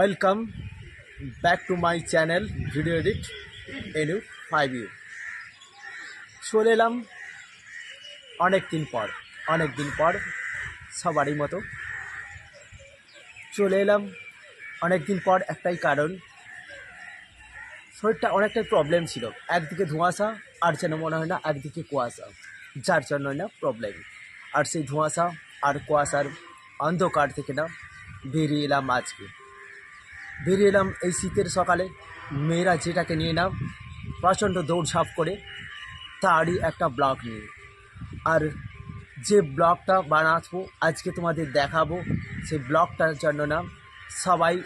Welcome back to my channel video edit এনু five you চলে এলাম অনেক দিন পর, অনেক দিন পর সবারই মতো। চলে এলাম অনেক দিন পর একটাই কারণ, শরীরটা অনেকটাই প্রবলেম ছিল। একদিকে ধোঁয়াশা, আর যেন মনে হয় না একদিকে কুয়াশা, যার জন্য না প্রবলেম আর সেই ধোঁয়াশা আর কুয়াশার অন্ধকার থেকে না বেরিয়ে এলাম আজকে। বেরিয়ে এলাম এই শীতের সকালে। মেয়েরা যেটাকে নিয়ে নাম প্রচণ্ড দৌড় দৌড়ঝাঁপ করে তারই একটা ব্লগ নিয়ে। আর যে ব্লগটা বানাবো, আজকে তোমাদের দেখাবো সেই ব্লগটার জন্য না, সবাই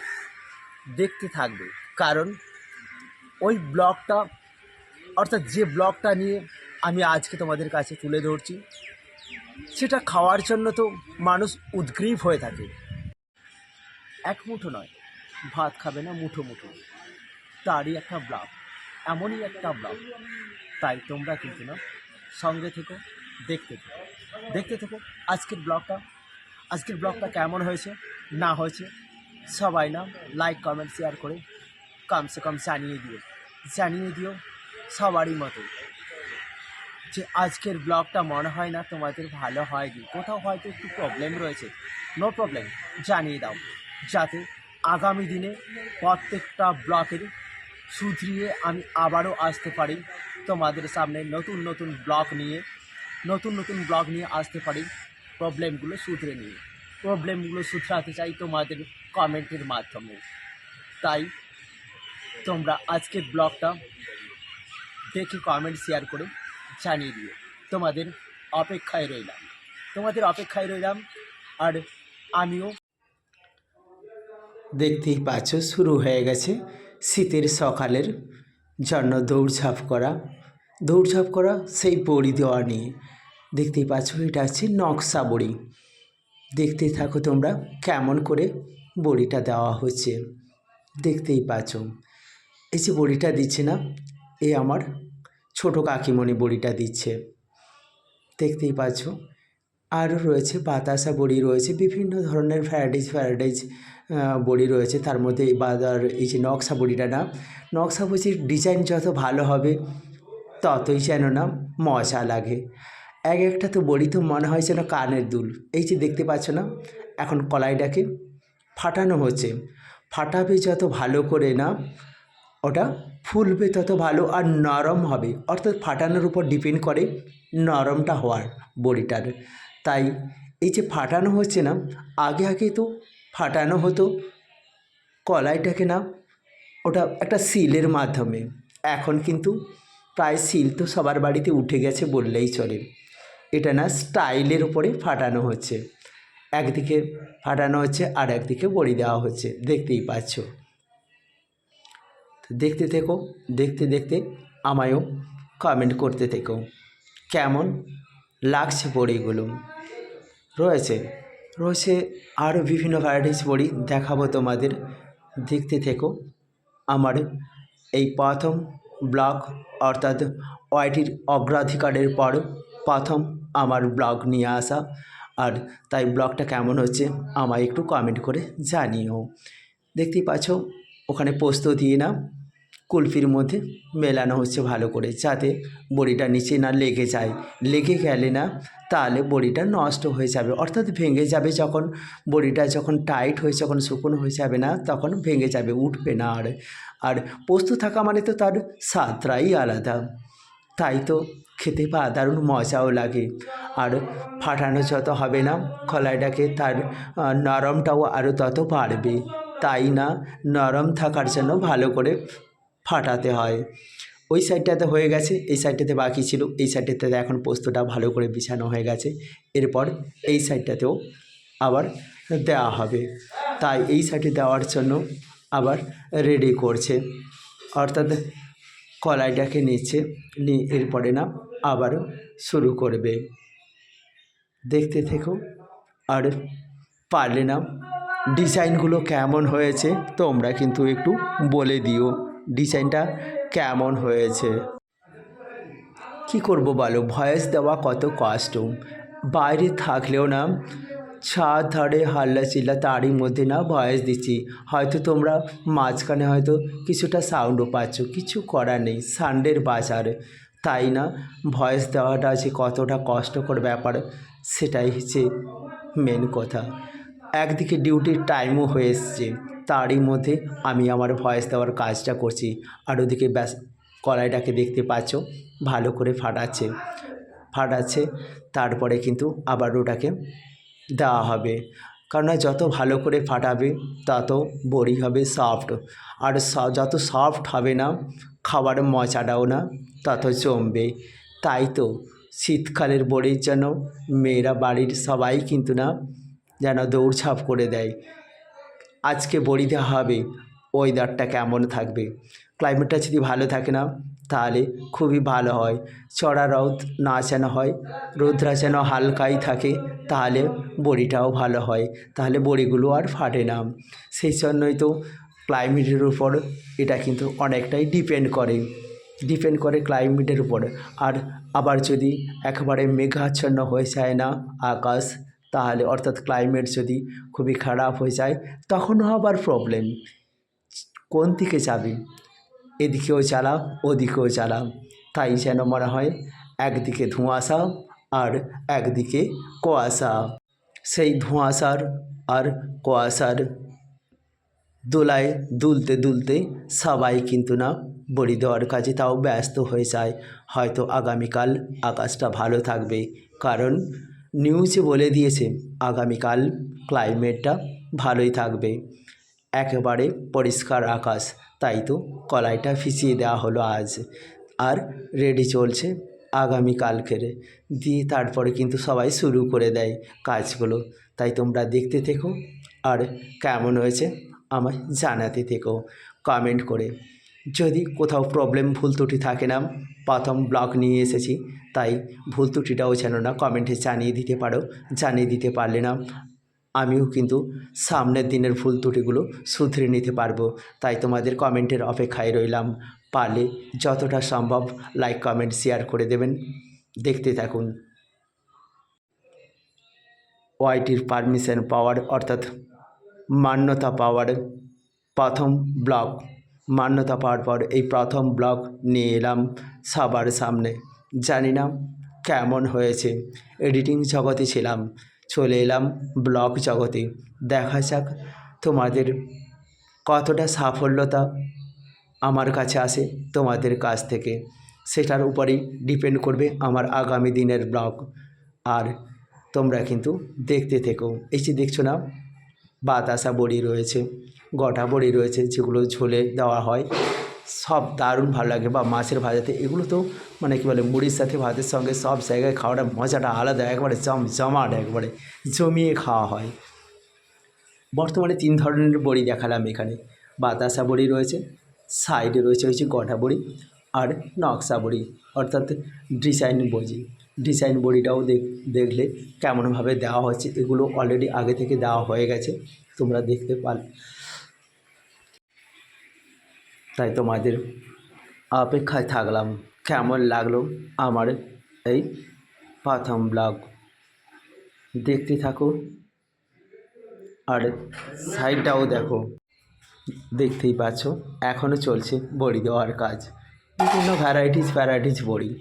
দেখতে থাকবে। কারণ ওই ব্লগটা, অর্থাৎ যে ব্লগটা নিয়ে আমি আজকে তোমাদের কাছে তুলে ধরছি, সেটা খাওয়ার জন্য তো মানুষ উদ্গ্রীব হয়ে থাকে। এক মুঠো নয় ভাত খাবে না, মুঠো মুঠো। তারই একটা ব্লগ এমনই একটা ব্লগ তাই তোমরা কিন্তু না, সঙ্গে থেকো, দেখতে থেকো। দেখতে থেকো, আজকের ব্লগটা আজকের ব্লগটা কেমন হয়েছে, না হয়েছে, সবাই না লাইক কমেন্ট শেয়ার করে কমসে কম জানিয়ে দিও। জানিয়ে দিও সবারই মতো যে আজকের ব্লগটা মনে হয় না তোমাদের ভালো হয়নি। কোথাও হয়তো একটু প্রবলেম রয়েছে। নো প্রবলেম জানিয়ে দাও। যাতে আগামী দিনে প্রত্যেকটা ব্লকের সুধরিয়ে আমি আবারও আসতে পারি। তোমাদের সামনে নতুন নতুন ব্লগ নিয়ে, নতুন নতুন ব্লগ নিয়ে আসতে পারি প্রবলেমগুলো শুধরে নিয়ে। প্রবলেমগুলো শুধরাতে চাই তোমাদের কমেন্টের মাধ্যমে। তাই তোমরা আজকের ব্লগটা দেখে কমেন্ট শেয়ার করে জানিয়ে দিও। তোমাদের অপেক্ষায় রইলাম। তোমাদের অপেক্ষায় রইলাম আর আমিও দেখতেই পাচ্ছ, শুরু হয়ে গেছে শীতের সকালের জন্য দৌড়ঝাঁপ করা। দৌড়ঝাঁপ করা সেই বড়ি দেওয়া নিয়ে। দেখতেই পাচ্ছ, এটা হচ্ছে নকশা বড়ি। দেখতেই থাকো তোমরা কেমন করে বড়িটা দেওয়া হচ্ছে। দেখতেই পাচ্ছ, এই যে বড়িটা দিচ্ছে না, এ আমার ছোট কাকিমণি বড়িটা দিচ্ছে। দেখতেই পাচ্ছ, আরও রয়েছে বাতাসা বড়ি, রয়েছে বিভিন্ন ধরনের ভ্যারাইটিস ভ্যারাইটিস বড়ি রয়েছে। তার মধ্যে এই বাদার, এই যে নকশা বড়িটা না নকশা বড়ির ডিজাইন যত ভালো হবে, ততই যেন না মজা লাগে। এক একটা তো বড়ি তো মনে হয় যেন কানের দুল। এই যে দেখতে পাচ্ছ না, এখন কলাইটাকে ফাটানো হচ্ছে। ফাটাবে যত ভালো করে না, ওটা ফুলবে তত ভালো আর নরম হবে। অর্থাৎ ফাটানোর উপর ডিপেন্ড করে নরমটা হওয়ার বড়িটার। তাই এই যে ফাটানো হচ্ছে না, আগে আগে তো ফাটানো হতো। কলাইটাকে না ওটা একটা সিলের মাধ্যমে। এখন কিন্তু প্রায় সিল তো সবার বাড়িতে উঠে গেছে বললেই চলে। এটা না স্টাইলের উপরে ফাটানো হচ্ছে। একদিকে ফাটানো হচ্ছে আর একদিকে বড়ি দেওয়া হচ্ছে। দেখতেই পাচ্ছ। দেখতে থেকো, দেখতে দেখতে আমায়ও কমেন্ট করতে থেকো। কেমন লাগছে বড়িগুলো? রয়েছে। রয়েছে আরও বিভিন্ন ভ্যারাইটিস বড়ি দেখাবো তোমাদের। দেখতে থেকো আমার এই প্রথম ব্লগ অর্থাৎ ওয়াইটির অগ্রাধিকারের পর প্রথম আমার ব্লগ নিয়ে আসা। আর তাই ব্লগটা কেমন হচ্ছে আমায় একটু কমেন্ট করে জানিও। দেখতেই পাচ্ছ, ওখানে পোস্ত দিয়ে না কুলফির মধ্যে মেলানো হচ্ছে ভালো করে, যাতে বড়িটা নিচে না লেগে যায়। লেগে গেলে না, তাহলে বড়িটা নষ্ট হয়ে যাবে। অর্থাৎ ভেঙে যাবে যখন, বড়িটা যখন টাইট হয়ে, যখন শুকনো হয়ে যাবে না, তখন ভেঙে যাবে, উঠবে না। আর আর পোস্ত থাকা মানে তো তার স্বাদটাই আলাদা। তাই তো খেতে পা দারুণ মজাও লাগে। আর ফাটানো যত হবে না কলাইটাকে তার নরমটাও আরও তত বাড়বে। তাই না, নরম থাকার জন্য ভালো করে ফাটাতে হয়। ওই সাইডটাতে হয়ে গেছে, এই সাইডটাতে বাকি ছিল, এই সাইডটাতে এখন পোস্তটা ভালো করে বিছানো হয়ে গেছে। এরপর এই সাইডটাতেও আবার দেওয়া হবে। তাই এই সাইডে দেওয়ার জন্য আবার রেডি করছে। অর্থাৎ কলাইটাকে নিচ্ছে নিয়ে এরপরে না আবারও শুরু করবে। দেখতে থেকো, আর পারলে না, ডিজাইনগুলো কেমন হয়েছে তোমরা কিন্তু একটু বলে দিও। ডিজাইনটা কেমন হয়েছে? কি করব বলো? ভয়েস দেওয়া কত কষ্ট বাইরে থাকলেও না, ছাদ ধারে হাল্লা চিল্লা তারই মধ্যে না ভয়েস দিচ্ছি। হয়তো তোমরা মাঝখানে হয়তো কিছুটা সাউন্ডও পাচ্ছ, কিছু করার নেই সানডের বাজার। তাই না, ভয়েস দেওয়াটা যে কতটা কষ্টকর ব্যাপার, সেটাই হচ্ছে মেন কথা। একদিকে ডিউটির টাইমও হয়ে এসছে। তারই মধ্যে আমি আমার ভয়েস দেওয়ার কাজটা করছি। আর ওদিকে ব্যাস, কলাইটাকে দেখতে পাচ্ছ, ভালো করে ফাটাচ্ছে। ফাটাচ্ছে, তারপরে কিন্তু আবার ওটাকে দেওয়া হবে। কারণ যত ভালো করে ফাটাবে, তত বড়ি হবে সফট। আর যত সফট হবে না খাবার মজাটাও না, তত জমবে। তাই তো, শীতকালের বড়ির জন্য মেয়েরা বাড়ির সবাই কিন্তু না, যেন দৌড়ঝাঁপ করে দেয়। আজকে বড়ি দেওয়া হবে ওয়েদারটা কেমন থাকবে? ক্লাইমেটটা যদি ভালো থাকে না, তাহলে খুবই ভালো হয়। চড়া রোদ না যেন হয় রোদরা যেন হালকাই থাকে, তাহলে বড়িটাও ভালো হয়। তাহলে বড়িগুলো আর ফাটে না। সেই জন্যই তো ক্লাইমেটের উপর এটা কিন্তু অনেকটাই ডিপেন্ড করে। ডিপেন্ড করে ক্লাইমেটের উপর। আর আবার যদি একেবারে মেঘাচ্ছন্ন হয়ে যায় না, আকাশ তাহলে অর্থাৎ ক্লাইমেট যদি খুবই খারাপ হয়ে যায়, তখনও আবার প্রবলেম কোন দিকে যাবে? এদিকেও চালাও ওদিকেও চালাও তাই যেন মনে হয়, একদিকে ধোঁয়াশা আর একদিকে কুয়াশা। সেই ধোঁয়াশার আর কুয়াশার দোলায় দুলতে দুলতে সবাই কিন্তু না বড়ি দেওয়ার কাজে তাও ব্যস্ত হয়ে যায়। হয়তো আগামীকাল আকাশটা ভালো থাকবে। কারণ নিউজে বলে দিয়েছে, আগামীকাল ক্লাইমেটটা ভালোই থাকবে। একেবারে পরিষ্কার আকাশ। তাই তো কলাইটা ফিচিয়ে দেওয়া হলো আজ। আর রেডি চলছে আগামীকালকের। দিয়ে তারপরে কিন্তু সবাই শুরু করে দেয় কাজগুলো। তাই তোমরা দেখতে থেকো আর কেমন হয়েছে আমায় জানাতে থেকো কমেন্ট করে। যদি কোথাও প্রবলেম ভুল ত্রুটি থাকে না, প্রথম ব্লগ নিয়ে এসেছি। তাই ভুল ত্রুটিটাও যেন না কমেন্টে জানিয়ে দিতে পারো, জানিয়ে দিতে পারলে না আমিও কিন্তু সামনের দিনের ভুল ত্রুটিগুলো শুধরে নিতে পারব। তাই তোমাদের কমেন্টের অপেক্ষায় রইলাম। পারলে যতটা সম্ভব লাইক কমেন্ট শেয়ার করে দেবেন। দেখতে থাকুন। ওয়াইটির পারমিশন পাওয়ার অর্থাৎ মান্যতা পাওয়ার প্রথম ব্লগ মান্যতা পাওয়ার পর এই প্রথম ব্লগ নিয়ে এলাম সবার সামনে। জানি না কেমন হয়েছে। এডিটিং জগতে ছিলাম, চলে এলাম ব্লগ জগতে। দেখা যাক তোমাদের কতটা সাফল্যতা আমার কাছে আসে তোমাদের কাছ থেকে। সেটার উপরেই ডিপেন্ড করবে আমার আগামী দিনের ব্লগ আর তোমরা কিন্তু দেখতে থেকো। এই যে দেখছ না, বাতাসা বড়ি রয়েছে, গোটা বড়ি রয়েছে যেগুলো ঝোলে দেওয়া হয়। সব দারুণ ভালো লাগে বা মাছের ভাজাতে। এগুলো তো মানে কী বলে, মুড়ির সাথে ভাতের সঙ্গে সব জায়গায় খাওয়াটা মজাটা আলাদা, একবারে জম জমাট একবারে জমিয়ে খাওয়া হয়। বর্তমানে তিন ধরনের বড়ি দেখালাম এখানে। বাতাসা বড়ি রয়েছে, সাইডে রয়েছে হচ্ছে গঠা বড়ি আর নকশা বড়ি, অর্থাৎ ডিজাইন বড়ি। ডিজাইন বড়িটাও দেখ, দেখলে কেমনভাবে দেওয়া হচ্ছে, এগুলো অলরেডি আগে থেকে দেওয়া হয়ে গেছে, তোমরা দেখতে পার তাই তোমাদের অপেক্ষায় থাকলাম। কেমন লাগল আমার এই প্রথম ব্লগ দেখতে থাকো আর সাইডটাও দেখো। দেখতেই পাচ্ছ, এখনও চলছে বড়ি দেওয়ার কাজ। বিভিন্ন ভ্যারাইটিস ভ্যারাইটিস বড়ি।